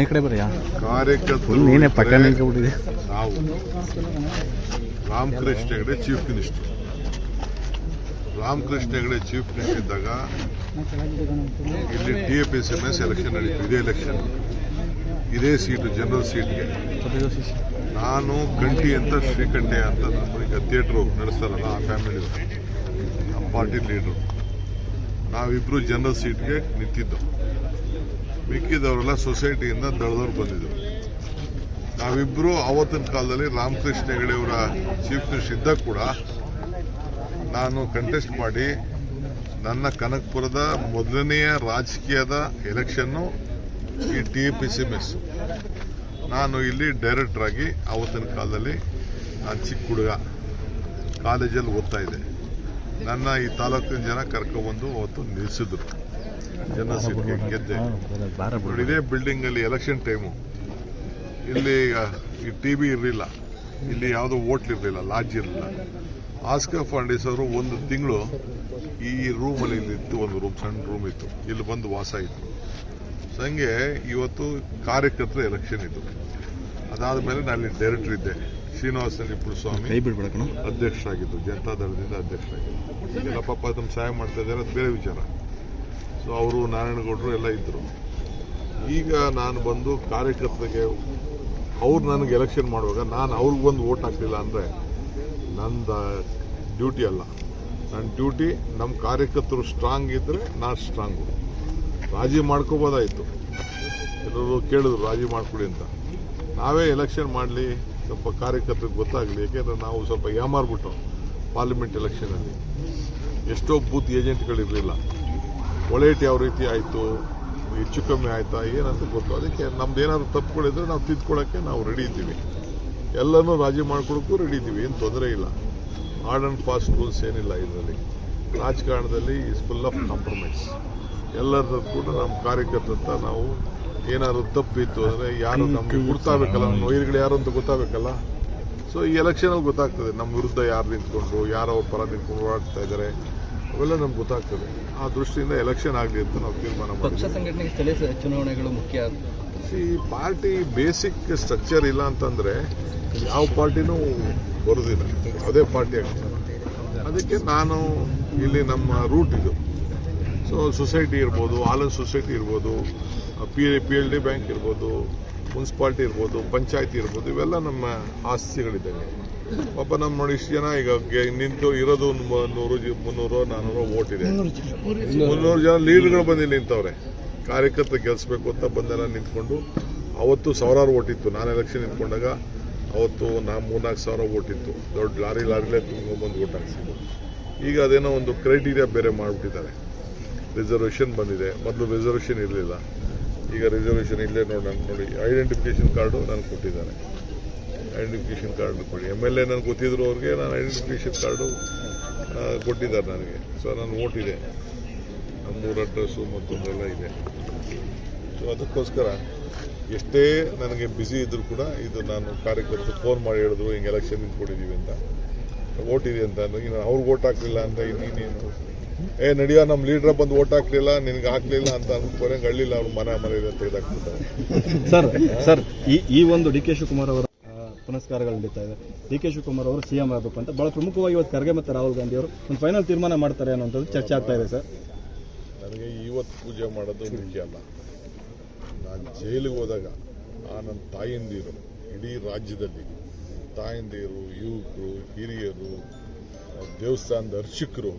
ಈ ಕಡೆ ಬರೀಯಾ ಕಾರ್ಯಕರ್ತರು ನೀನೇ ಪಕ್ಕ ನಾವು Ramakrishna Hegde chief minister Ramakrishna Hegde chief minister ಇದ್ದಾಗ ಇಲ್ಲಿ T A P S M S election ನಡೀತು ಇದೇ ಎಲೆಕ್ಷನ್ ಇದೇ ಸೀಟು ಜನರಲ್ ಸೀಟ್ಗೆ ನಾನು ಕಂಠಿ ಅಂತ ಶ್ರೀಕಂಠೆ ಅಂತ ಈಗ ಥಿಯೇಟ್ರು ನಡೆಸ್ತಾರಲ್ಲ ಆ ಫ್ಯಾಮಿಲಿ ನಮ್ಮ ಪಾರ್ಟಿ ಲೀಡ್ರು ನಾವಿಬ್ರು ಜನರಲ್ ಸೀಟ್ಗೆ ನಿಂತಿದ್ದು. ಮಿಕ್ಕಿದವರೆಲ್ಲ ಸೊಸೈಟಿಯಿಂದ ದಳದವ್ರು ಬಂದಿದ್ದರು ನಾವಿಬ್ಬರು ಆವತ್ತಿನ ಕಾಲದಲ್ಲಿ ರಾಮಕೃಷ್ಣ ಹೆಗಡೆಯವರ ಚೀಫ್ ಮಿನಿಸ್ಟರ್ ಇದ್ದಾಗ ಕೂಡ ನಾನು ಕಂಟೆಸ್ಟ್ ಮಾಡಿ ನನ್ನ ಕನಕಪುರದ ಮೊದಲನೆಯ ರಾಜಕೀಯದ ಎಲೆಕ್ಷನ್ನು ಈ ಟಿ ಪಿ ಸಿ ಮೆಸ್ ನಾನು ಇಲ್ಲಿ ಡೈರೆಕ್ಟ್ರಾಗಿ ಆಗಿ ಆವತ್ತಿನ ಕಾಲದಲ್ಲಿ ನಾನು ಚಿಕ್ಕ ಹುಡುಗ ಕಾಲೇಜಲ್ಲಿ ಓದ್ತಾ ಇದ್ದೆ. ನನ್ನ ಈ ತಾಲೂಕಿನ ಜನ ಕರ್ಕೊಂಡ್ಬಂದು ಅವತ್ತು ನಿಲ್ಲಿಸಿದ್ರು ಜನ ಸಿಟಿ ಗೆದ್ದೆ. ಇದೇ ಬಿಲ್ಡಿಂಗ್ ಅಲ್ಲಿ ಎಲೆಕ್ಷನ್ ಟೈಮು ಇಲ್ಲಿ ಈ ಟಿ ವಿ ಇರಲಿಲ್ಲ. ಇಲ್ಲಿ ಯಾವುದೋ ಓಟ್ಲ್ ಇರಲಿಲ್ಲ ಲಾಡ್ಜ್ ಇರಲಿಲ್ಲ. ಆಸ್ಕರ್ ಫಾಂಡೀಸ್ ಅವರು ಒಂದು ತಿಂಗಳು ಈ ರೂಮಲ್ಲಿ ಇಲ್ಲಿತ್ತು ಒಂದು ರೂಮ್ ಸಣ್ಣ ರೂಮ್ ಇತ್ತು. ಇಲ್ಲಿ ಬಂದು ವಾಸ ಇತ್ತು ಸೊ ಹಂಗೆ ಇವತ್ತು ಕಾರ್ಯಕರ್ತರ ಎಲೆಕ್ಷನ್ ಇತ್ತು ಅದಾದ ಮೇಲೆ ನಾನು ಡೈರೆಕ್ಟರ್ ಇದ್ದೆ. ಶ್ರೀನಿವಾಸ ನಿಪುಣ ಸ್ವಾಮಿ ಕೈ ಬಿಡ್ಬೇಡ ಕಣ. ಅಧ್ಯಕ್ಷರಾಗಿದ್ದು ಜನತಾದಳದಿಂದ ಅಧ್ಯಕ್ಷರಾಗಿದ್ದು. ಈಗೆಲ್ಲ ಪಾಪ ಅದನ್ನು ಸಹಾಯ ಮಾಡ್ತಾ ಇದ್ದಾರೆ ಅದು ಬೇರೆ ವಿಚಾರ. ಸೊ ಅವರು ನಾರಾಯಣಗೌಡರು ಎಲ್ಲ ಇದ್ದರು ಈಗ ನಾನು ಬಂದು ಕಾರ್ಯಕರ್ತರಿಗೆ ಅವ್ರು ನನಗೆ ಎಲೆಕ್ಷನ್ ಮಾಡುವಾಗ ನಾನು ಅವ್ರಿಗೆ ಬಂದು ಓಟ್ ಹಾಕಲಿಲ್ಲ ಅಂದರೆ ನಂದು ಡ್ಯೂಟಿ ಅಲ್ಲ. ನನ್ನ ಡ್ಯೂಟಿ ನಮ್ಮ ಕಾರ್ಯಕರ್ತರು ಸ್ಟ್ರಾಂಗ್ ಇದ್ದರೆ ನಾನು ಸ್ಟ್ರಾಂಗು ರಾಜಿ ಮಾಡ್ಕೋಬೋದಾಯಿತು. ಎಲ್ಲರೂ ಕೇಳಿದ್ರು ರಾಜಿ ಮಾಡಿಕೊಡಿ ಅಂತ. ನಾವೇ ಎಲೆಕ್ಷನ್ ಮಾಡಲಿ, ಸ್ವಲ್ಪ ಕಾರ್ಯಕರ್ತರಿಗೆ ಗೊತ್ತಾಗಲಿ, ಯಾಕೆಂದರೆ ನಾವು ಸ್ವಲ್ಪ ಯಾಮಾರ್ಬಿಟ್ಟು ಪಾರ್ಲಿಮೆಂಟ್ ಎಲೆಕ್ಷನಲ್ಲಿ ಎಷ್ಟೋ ಬೂತ್ ಏಜೆಂಟ್ಗಳಿರಲಿಲ್ಲ ಒಳೇಟ್ ಯಾವ ರೀತಿ ಆಯಿತು ಹೆಚ್ಚು ಕಮ್ಮಿ ಆಯ್ತಾ ಏನಂತ ಗೊತ್ತು. ಅದಕ್ಕೆ ನಮ್ದು ಏನಾದರೂ ತಪ್ಪುಗಳಿದ್ರೆ ನಾವು ತಿದ್ಕೊಳ್ಳೋಕ್ಕೆ ನಾವು ರೆಡಿ ಇದ್ದೀವಿ. ಎಲ್ಲನೂ ರಾಜಿ ಮಾಡ್ಕೊಡೋಕ್ಕೂ ರೆಡಿ ಇದ್ದೀವಿ. ಏನು ತೊಂದರೆ ಇಲ್ಲ. ಹಾರ್ಡ್ ಆ್ಯಂಡ್ ಫಾಸ್ಟ್ ರೂಲ್ಸ್ ಏನಿಲ್ಲ ಇದರಲ್ಲಿ. ರಾಜಕಾರಣದಲ್ಲಿ ಇಸ್ ಫುಲ್ ಆಫ್ ಕಾಂಪ್ರಮೈಸ್ ಎಲ್ಲರದ್ದು ಕೂಡ ನಮ್ಮ ಕಾರ್ಯಕರ್ತಂತ ನಾವು ಏನಾದರೂ ತಪ್ಪಿತ್ತು ಅಂದರೆ ಯಾರು ನಮಗೆ ಗುರ್ತಾಗಬೇಕಲ್ಲ ನಮ್ಮ ವೈರ್ಗಳು ಯಾರು ಅಂತ ಗೊತ್ತಾಗಬೇಕಲ್ಲ? ಸೊ ಈ ಎಲೆಕ್ಷನಲ್ಲಿ ಗೊತ್ತಾಗ್ತದೆ. ನಮ್ಮ ವಿರುದ್ಧ ಯಾರು ನಿಂತ್ಕೊಂಡ್ರು ಯಾರು ಅವ್ರ ಪರ ನಿಂತ್ಕೊಂಡು ಓಡಾಡ್ತಾ ಇದ್ದಾರೆ ಅವೆಲ್ಲ ನಮ್ಗೆ ಗೊತ್ತಾಗ್ತದೆ. ಆ ದೃಷ್ಟಿಯಿಂದ ಎಲೆಕ್ಷನ್ ಆಗಲಿ ಅಂತ ನಾವು ತೀರ್ಮಾನ ಪಕ್ಷ ಸಂಘಟನೆಗೆ ಸ್ಥಳೀಯ ಚುನಾವಣೆಗಳು ಮುಖ್ಯ ಈ ಪಾರ್ಟಿ ಬೇಸಿಕ್ ಸ್ಟ್ರಕ್ಚರ್ ಇಲ್ಲ ಅಂತಂದ್ರೆ ಯಾವ ಪಾರ್ಟಿನೂ ಬರೋದಿಲ್ಲ. ಅದೇ ಪಾರ್ಟಿ ಆಗ್ತದೆ. ಅದಕ್ಕೆ ನಾನು ಇಲ್ಲಿ ನಮ್ಮ ರೂಟ್ ಇದು. ಸೊ ಸೊಸೈಟಿ ಇರ್ಬೋದು ಆಲನ್ ಸೊಸೈಟಿ ಇರ್ಬೋದು P P L D bank ಇರ್ಬೋದು ಮುನ್ಸಿಪಾಲ್ಟಿ ಇರ್ಬೋದು ಪಂಚಾಯತಿ ಇರ್ಬೋದು ಇವೆಲ್ಲ ನಮ್ಮ ಆಸ್ತಿಗಳಿದ್ದಾವೆ. ಪಾಪ ನಮ್ಮ ನೋಡಿ ಇಷ್ಟು ಜನ ಈಗ ನಿಂತು ಇರೋದು ಒಂದು ನೂರು ಮುನ್ನೂರು ನಾನ್ನೂರು ಓಟ್ ಇದೆ. ಮುನ್ನೂರು ಜನ. ಲೀಡ್ಗಳು ಬಂದು ನಿಂತವ್ರೆ. ಕಾರ್ಯಕರ್ತ ಗೆಲ್ಸ್ಬೇಕು ಅಂತ ಬಂದೆಲ್ಲ ನಿಂತ್ಕೊಂಡು ಅವತ್ತು ಸಾವಿರಾರು ಓಟ್ ಇತ್ತು. ನಾನು ಎಲೆಕ್ಷನ್ ನಿಂತ್ಕೊಂಡಾಗ ಅವತ್ತು ನಾ ಮೂರ್ನಾಲ್ಕು ಸಾವಿರ ಓಟ್ ಇತ್ತು. ದೊಡ್ಡ ಲಾರಿ ಲಾರಿಲೇ ತುಂಬ್ಕೊಂಡ್ಬಂದು ಓಟ್ ಹಾಕ್ಸಿದ್ದು ಈಗ ಅದೇನೋ ಒಂದು ಕ್ರೈಟೀರಿಯಾ ಬೇರೆ ಮಾಡಿಬಿಟ್ಟಿದ್ದಾರೆ. ರಿಸರ್ವೇಷನ್ ಬಂದಿದೆ. ಮೊದಲು ರಿಸರ್ವೇಷನ್ ಇರಲಿಲ್ಲ. ಈಗ ರಿಸರ್ವೇಷನ್ ಇಲ್ಲೇ ನೋಡಿ ನೋಡಿ ಐಡೆಂಟಿಫಿಕೇಷನ್ ಕಾರ್ಡು ನಾನು ಕೊಟ್ಟಿದ್ದಾರೆ. ಐಡೆಂಟಿಫಿಕೇಷನ್ ಕಾರ್ಡ್ ಕೊಡಿ. ಎಂ ಎಲ್ ಎ ನನಗೆ ಗೊತ್ತಿದ್ರು ಅವ್ರಿಗೆ, ನಾನು ಐಡೆಂಟಿಫಿಕೇಷನ್ ಕಾರ್ಡು ಕೊಟ್ಟಿದ್ದಾರೆ ನನಗೆ. ಸೊ ಓಟ್ ಇದೆ. ನಮ್ಮೂರ ಅಡ್ರೆಸ್ಸು ಮತ್ತೊಂದೆಲ್ಲ ಇದೆ. ಸೊ ಅದಕ್ಕೋಸ್ಕರ ಎಷ್ಟೇ ನನಗೆ ಬ್ಯುಸಿ ಇದ್ದರೂ ಕೂಡ ಇದು ನಾನು ಕಾರ್ಯಕರ್ತರು ಫೋನ್ ಮಾಡಿ ಹೇಳಿದ್ರು, ಹಿಂಗೆ ಎಲೆಕ್ಷನ್ ನಿಂತ್ಕೊಂಡಿದ್ದೀವಿ ಅಂತ. ಓಟ್ ಇದೆ ಅಂತ. ಇನ್ನು ಅವ್ರಿಗೆ ಓಟ್ ಹಾಕಲಿಲ್ಲ ಅಂತ ಇನ್ನೇನು? ಏ, ನಡಿಯೋ ನಮ್ಮ ಲೀಡ್ರ ಬಂದು ಓಟ್ ಹಾಕ್ಲಿಲ್ಲ, ನಿನಗೆ ಹಾಕ್ಲಿಲ್ಲ ಅಂತ ಅನ್ಕೊಂಡ್ರೆ ಹಳ್ಳಿಲ್ಲ ಅವ್ರು ಮನೆ ಮನೆ ತೆಗೆದಾಕ್ಬಿಡ್ತಾರೆ. ಸರ್ ಸರ್, ಈ ಈ ಒಂದು ಡಿ ಕೆ ಶಿವಕುಮಾರ್ ಅವರ ಪುನಸ್ಕಾರಗಳು ನಡೀತಾ ಇದೆ. ಡಿ ಕೆ ಶಿವಕುಮಾರ್ ಅವರು ಸಿಎಂ ಆಗಬೇಕು ಅಂತ. ಬಹಳ ಪ್ರಮುಖವಾಗಿ ಇವತ್ತು ಖರ್ಗೆ ಮತ್ತು ರಾಹುಲ್ ಗಾಂಧಿ ಅವರು ಒಂದು ಫೈನಲ್ ತೀರ್ಮಾನ ಮಾಡ್ತಾರೆ ಅನ್ನೋಂಥದ್ದು ಚರ್ಚೆ ಆಗ್ತಾ ಇದೆ, ಸರ್. ನನಗೆ ಇವತ್ತು ಪೂಜೆ ಮಾಡೋದು ಮುಖ್ಯ ಅಲ್ಲ. ನಾನು ಜೈಲಿಗೆ ಹೋದಾಗ ಆ ನನ್ನ ತಾಯಂದಿರು ಇಡೀ ರಾಜ್ಯದಲ್ಲಿ, ತಾಯಂದಿರು, ಯುವಕರು, ಹಿರಿಯರು, ದೇವಸ್ಥಾನದ ಅರ್ಚಕರು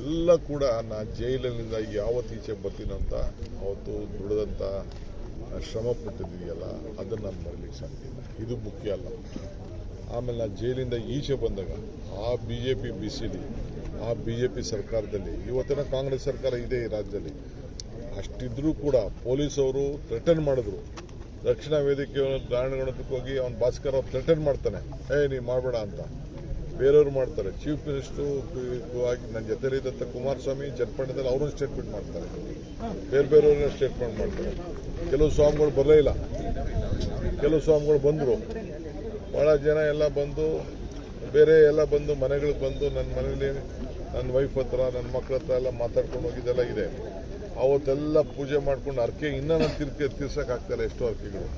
ಎಲ್ಲ ಕೂಡ ನಾ ಜೈಲಿನಿಂದ ಯಾವತ್ತೀಚೆ ಬರ್ತೀನಂತ, ಅವತ್ತು ದುಡಿದಂಥ ಶ್ರಮ ಪಟ್ಟಿದೆಯಲ್ಲ ಅದನ್ನು ನಾನು ಮರಲಿಕ್ಕೆ ಸಾಧ್ಯ ಇದು ಮುಖ್ಯ ಅಲ್ಲ. ಆಮೇಲೆ ನಾನು ಜೈಲಿಂದ ಈಚೆ ಬಂದಾಗ, ಆ ಬಿ ಜೆ ಪಿ ಬಿಸಿಲಿ, ಆ ಬಿ ಜೆ ಪಿ ಸರ್ಕಾರದಲ್ಲಿ, ಇವತ್ತಿನ ಕಾಂಗ್ರೆಸ್ ಸರ್ಕಾರ ಇದೆ ಈ ರಾಜ್ಯದಲ್ಲಿ, ಅಷ್ಟಿದ್ರೂ ಕೂಡ ಪೊಲೀಸವರು ಥ್ರೆಟನ್ ಮಾಡಿದ್ರು. ದಕ್ಷಿಣ ವೇದಿಕೆ ನಾರಾಯಣಗಣಕ್ಕೆ ಹೋಗಿ ಅವ್ನು ಭಾಸ್ಕರ್ ಅವ್ರು ಥ್ರೆಟನ್ ಮಾಡ್ತಾನೆ. ಏ ನೀವು ಮಾಡಬೇಡ ಅಂತ. ಬೇರೆಯವರು ಮಾಡ್ತಾರೆ. ಚೀಫ್ ಮಿನಿಸ್ಟ್ರು ಆಗಿ ನನ್ನ ಜೊತೆಲಿದ್ದಂಥ ಕುಮಾರಸ್ವಾಮಿ ಚನ್ನಪಟ್ಟಣದಲ್ಲಿ ಅವರು ಸ್ಟೇಟ್ಮೆಂಟ್ ಮಾಡ್ತಾರೆ. ಬೇರೆ ಬೇರೆಯವ್ರನ್ನ ಸ್ಟೇಟ್ಮೆಂಟ್ ಮಾಡ್ತಾರೆ. ಕೆಲವು ಸ್ವಾಮಿಗಳು ಬರಲೇ ಇಲ್ಲ. ಕೆಲವು ಸ್ವಾಮಿಗಳು ಬಂದರು. ಭಾಳ ಜನ ಎಲ್ಲ ಬಂದು, ಬೇರೆ ಎಲ್ಲ ಬಂದು, ಮನೆಗಳಿಗೆ ಬಂದು ನನ್ನ ಮನೇಲಿ ನನ್ನ ವೈಫ್ ಹತ್ರ ನನ್ನ ಮಕ್ಳ ಹತ್ರ ಎಲ್ಲ ಮಾತಾಡ್ಕೊಂಡು ಹೋಗಿದ್ದೆಲ್ಲ ಇದೆ. ಅವತ್ತೆಲ್ಲ ಪೂಜೆ ಮಾಡ್ಕೊಂಡು ಅರ್ಕೆ ಇನ್ನೂ ನಾನು ತೀರ್ಕೆ ತಿರ್ಸೋಕ್ಕಾಗ್ತಾಯಿಲ್ಲ ಎಷ್ಟೋ ಅರ್ಕೆಗಳು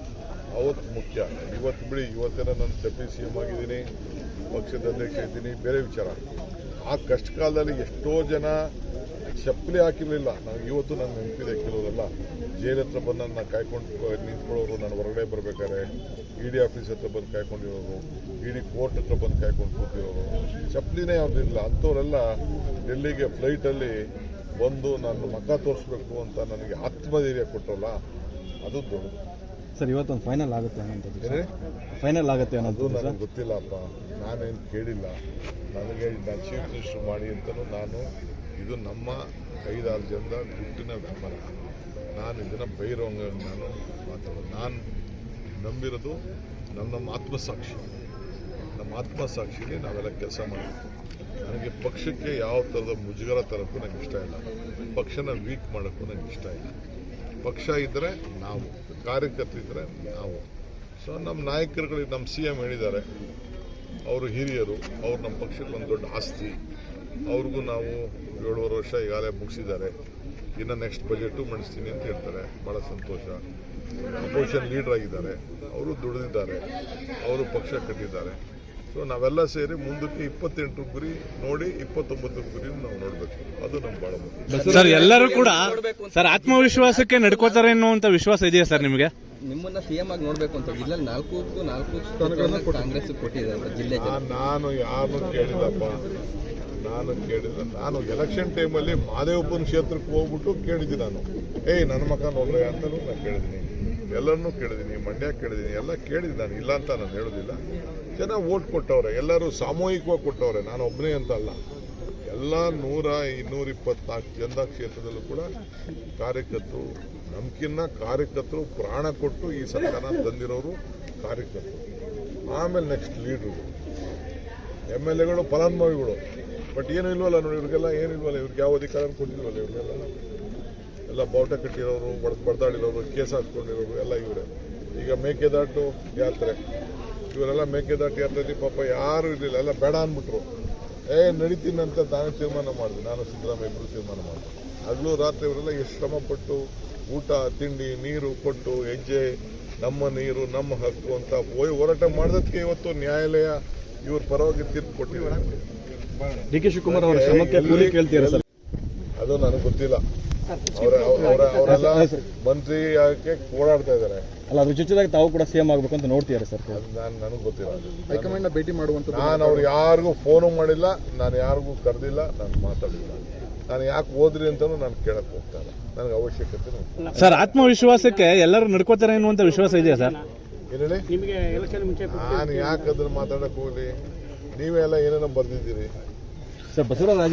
ಅವತ್ತು ಮುಖ್ಯ. ಇವತ್ತು ಬಿಡಿ, ಇವತ್ತೇನ ನಾನು ಡೆಪ್ಯೂಟಿ ಸಿ ಎಂ ಆಗಿದ್ದೀನಿ, ಪಕ್ಷದ ಅಧ್ಯಕ್ಷ ಇದ್ದೀನಿ, ಬೇರೆ ವಿಚಾರ. ಆ ಕಷ್ಟ ಕಾಲದಲ್ಲಿ ಎಷ್ಟೋ ಜನ ಚಪ್ಪಲಿ ಹಾಕಿರಲಿಲ್ಲ. ನನಗೆ ಇವತ್ತು ನನ್ನ ನೆನಪಿದೆ ಕೆಲವರೆಲ್ಲ. ಜೈಲ್ ಹತ್ರ ಬಂದು ನನ್ನ ಕಾಯ್ಕೊಂಡು ನಿಂತ್ಕೊಳ್ಳೋರು ನಾನು ಹೊರಗಡೆ ಬರಬೇಕಾದ್ರೆ ಇ ಡಿ ಆಫೀಸ್ ಹತ್ರ ಬಂದು ಕಾಯ್ಕೊಂಡಿರೋರು ಇ ಡಿ ಕೋರ್ಟ್ ಹತ್ರ ಬಂದು ಕಾಯ್ಕೊಂಡು ಕೂತಿರೋರು. ಚಪ್ಪಲಿನೇ ಯಾವುದಿಲ್ಲ ಅಂಥವರೆಲ್ಲ ಡೆಲ್ಲಿಗೆ ಫ್ಲೈಟಲ್ಲಿ ಬಂದು ನಾನು ಮಕ್ಕ ತೋರಿಸ್ಬೇಕು ಅಂತ ನನಗೆ ಆತ್ಮಧೈರ್ಯ ಕೊಟ್ಟಲ್ಲ ಅದು ದೊಡ್ಡದು ಸರ್ ಇವತ್ತೊಂದು ಫೈನಲ್ ಆಗುತ್ತೆ ಅನ್ನೋದು ಫೈನಲ್ ಆಗುತ್ತೆ ಅನ್ನೋದು ನನಗೆ ಗೊತ್ತಿಲ್ಲಪ್ಪ ನಾನೇನು ಕೇಳಿಲ್ಲ. ನನಗೆ ನಾನು ಚೀಫ್ ಮಿನಿಸ್ಟರ್ ಮಾಡಿ ಅಂತಲೂ ನಾನು ಇದು ನಮ್ಮ ಐದಾರು ಜನದ ದುಡ್ಡಿನ ವ್ಯಾಪಾರ. ನಾನು ಇದನ್ನು ಬೈರೋಂಗ ನಾನು ಮಾತಾಡೋದು ನಾನು ನಂಬಿರೋದು ನಮ್ಮ ಆತ್ಮಸಾಕ್ಷಿ. ನಮ್ಮ ಆತ್ಮಸಾಕ್ಷಿಲಿ ನಾವೆಲ್ಲ ಕೆಲಸ ಮಾಡಬೇಕು. ನನಗೆ ಪಕ್ಷಕ್ಕೆ ಯಾವ ಥರದ ಮುಜುಗರ ತರೋಕ್ಕೂ ನನಗೆ ಇಷ್ಟ ಇಲ್ಲ. ಪಕ್ಷನ ವೀಕ್ ಮಾಡೋಕ್ಕೂ ನನಗೆ ಇಷ್ಟ ಇಲ್ಲ. ಪಕ್ಷ ಇದ್ದರೆ ನಾವು ಕಾರ್ಯಕರ್ತರಿದ್ದರೆ ನಾವು. ಸೊ ನಮ್ಮ ನಾಯಕರುಗಳಿಗೆ ನಮ್ಮ ಸಿ ಎಂ ಹೇಳಿದ್ದಾರೆ. ಅವರು ಹಿರಿಯರು, ಅವ್ರು ನಮ್ಮ ಪಕ್ಷಕ್ಕೆ ಒಂದು ದೊಡ್ಡ ಆಸ್ತಿ. ಅವ್ರಿಗೂ ನಾವು ಏಳುವರೆ ವರ್ಷ ಈಗಾಗಲೇ ಮುಗಿಸಿದ್ದಾರೆ. ಇನ್ನು ನೆಕ್ಸ್ಟ್ ಬಜೆಟು ಮಂಡಿಸ್ತೀನಿ ಅಂತ ಹೇಳ್ತಾರೆ. ಭಾಳ ಸಂತೋಷ. ಅಪೋಸಿಷನ್ ಲೀಡರ್ ಆಗಿದ್ದಾರೆ. ಅವರು ದುಡಿದಿದ್ದಾರೆ. ಅವರು ಪಕ್ಷ ಕಟ್ಟಿದ್ದಾರೆ. ಸೊ ನಾವೆಲ್ಲ ಸೇರಿ ಮುಂದಕ್ಕೆ ಇಪ್ಪತ್ತೆಂಟು ಗುರಿ ನೋಡಿ ಇಪ್ಪತ್ತೊಂಬತ್ತು ಗುರಿ ನಾವು ನೋಡಬೇಕು. ಅದು ನಮ್ಗೆ ಭಾಳ ಮುಖ್ಯ. ಸರ್ ಎಲ್ಲರೂ ಕೂಡ ಸರ್ ಆತ್ಮವಿಶ್ವಾಸಕ್ಕೆ ನಡ್ಕೋತಾರೆ ಅನ್ನುವಂತ ವಿಶ್ವಾಸ ಇದೆಯಾ ಸರ್ ನಿಮಗೆ? ನಿಮ್ಮನ್ನ ಸಿಎಂ ಆಗಿ ನೋಡ್ಬೇಕು ಅಂತ ಜಿಲ್ಲೆಯಲ್ಲಿ ನಾಲ್ಕು ನಾಲ್ಕು ಸ್ಥಾನಗಳನ್ನ ಕಾಂಗ್ರೆಸ್ ಕೊಟ್ಟಿದ್ದಾರೆ ಜಿಲ್ಲೆ ನಾನ್- ನಾನು ಯಾರನ್ನು ಕೇಳಿಲ್ಲಪ್ಪ. ನಾನು ಕೇಳಿದ್ರೆ ನಾನು ಎಲೆಕ್ಷನ್ ಟೈಮಲ್ಲಿ ಮಾದೇವಪ್ಪನ ಕ್ಷೇತ್ರಕ್ಕೆ ಹೋಗ್ಬಿಟ್ಟು ಕೇಳಿದ್ದೀನಿ ನಾನು. ಏಯ್, ನನ್ನ ಮಕ ನೋಡ್ರೆ ಅಂತಲೂ ನಾನು ಕೇಳಿದ್ದೀನಿ. ಎಲ್ಲರನ್ನೂ ಕೇಳಿದ್ದೀನಿ, ಮಂಡ್ಯ ಕೇಳಿದ್ದೀನಿ, ಎಲ್ಲ ಕೇಳಿದ್ದೀನಿ ನಾನು. ಇಲ್ಲ ಅಂತ ನಾನು ಹೇಳೋದಿಲ್ಲ. ಜನ ಓಟ್ ಕೊಟ್ಟವ್ರೆ, ಎಲ್ಲರೂ ಸಾಮೂಹಿಕವಾಗಿ ಕೊಟ್ಟವ್ರೆ. ನಾನು ಒಬ್ಬನೇ ಅಂತ ಅಲ್ಲ ಎಲ್ಲ ನೂರ ಇನ್ನೂರ ಇಪ್ಪತ್ನಾಲ್ಕು ಜನದ ಕ್ಷೇತ್ರದಲ್ಲೂ ಕೂಡ ಕಾರ್ಯಕರ್ತರು, ನಮ್ಕಿನ್ನ ಕಾರ್ಯಕರ್ತರು ಪ್ರಾಣ ಕೊಟ್ಟು ಈ ಸರ್ಕಾರ ತಂದಿರೋರು ಕಾರ್ಯಕರ್ತರು. ಆಮೇಲೆ ನೆಕ್ಸ್ಟ್ ಲೀಡ್ರು ಎಂ ಎಲ್ ಎಗಳು ಫಲಾನುಭವಿಗಳು ಬಟ್ ಏನು ಇಲ್ವಲ್ಲ ನೋಡಿ, ಇವ್ರಿಗೆಲ್ಲ ಏನು ಇಲ್ವಲ್ಲ, ಇವ್ರಿಗೆ ಯಾವ ಅಧಿಕಾರ ಕೊಟ್ಟಿಲ್ವಲ್ಲ ಇವ್ರಿಗೆಲ್ಲ ಎಲ್ಲ ಬಾವುಟ ಕಟ್ಟಿರೋರು, ಬಡ ಬಡ್ದಾಡಿರೋರು ಕೇಸ್ ಹಾಕ್ಕೊಂಡಿರೋರು ಎಲ್ಲ ಇವರೇ. ಈಗ ಮೇಕೆದಾಟು ಯಾತ್ರೆ. ಇವರೆಲ್ಲ ಮೇಕೆದಾಟು ಯಾತ್ರೆಯಲ್ಲಿ ಪಾಪ ಯಾರು ಇರಲಿಲ್ಲ, ಎಲ್ಲ ಬೇಡ ಅಂದ್ಬಿಟ್ರು. ಏ, ನಡೀತೀನಿ ಅಂತ ನಾನು ತೀರ್ಮಾನ ಮಾಡಿದೆ. ನಾನು ಸಿದ್ದರಾಮಯ್ಯ ಇಬ್ಬರು ತೀರ್ಮಾನ ಮಾಡಿದೆ. ಹಗಲು ರಾತ್ರಿ ಇವರೆಲ್ಲ ಎಷ್ಟು ಶ್ರಮಪಟ್ಟು ಊಟ, ತಿಂಡಿ, ನೀರು ಕೊಟ್ಟು, ಹೆಜ್ಜೆ, ನಮ್ಮ ನೀರು, ನಮ್ಮ ಹಕ್ಕು ಅಂತ ಹೋಗಿ ಹೋರಾಟ ಮಾಡಿದಕ್ಕೆ ಇವತ್ತು ನ್ಯಾಯಾಲಯ ಇವ್ರ ಪರವಾಗಿ ತೀರ್ಪು ಕೊಟ್ಟಿದ್ದಾರೆ ಡಿ ಕೆ ಶಿವಕುಮಾರ್ ಅವರ ಶ್ರಮಕ್ಕೆ ಕೂಲಿ ಕೇಳ್ತೀರಾ ಸರ್? ಅದು ನನಗೆ ಗೊತ್ತಿಲ್ಲ. ಅವರ ಅವರ ಅವರೆಲ್ಲ ಮಂತ್ರಿ ಆಗಕ್ಕೆ ಓಡಾಡ್ತಾ ಇದ್ದಾರೆ. ಅಲ್ಲ ಅದ್ರ ಜೊತೆದಾಗ ತಾವು ಕೂಡ ಸಿಎಂ ಆಗ್ಬೇಕು ಅಂತ ನೋಡ್ತೀರಾ ಸರ್. ಅದು ನಾನು ನನಗೆ ಗೊತ್ತಿಲ್ಲ. ಹೈಕಮಾಂಡ್ ಭೇಟಿ ಮಾಡುವಂತ ನಾನು ಅವ್ರು ಯಾರಿಗೂ ಫೋನು ಮಾಡಿಲ್ಲ ನಾನು ಯಾರಿಗೂ ಕರೆದಿಲ್ಲ ನಾನು ಮಾತಾಡಿಲ್ಲ. ನಾನು ಯಾಕೆ ಹೋದ್ರಿ ಅಂತಲೂ ನಾನು ಕೇಳಕ್ ಹೋಗ್ತಾ ಇಲ್ಲ. ನನಗೆ ಅವಶ್ಯಕತೆ. ಸರ್ ಆತ್ಮವಿಶ್ವಾಸಕ್ಕೆ ಎಲ್ಲರೂ ನಡ್ಕೋತಾರೆ ಅನ್ನುವಂತ ವಿಶ್ವಾಸ ಇದೆಯಾ ಸರ್? ನಾನು ಯಾಕೆ ಅದನ್ನ ಮಾತಾಡಕ್ ಹೋಗ್ಲಿ? ನೀವೆಲ್ಲ ಏನೇನೋ ಬರ್ದಿದ್ದೀರಿ. ಸರ್ ಬಸವರಾಜ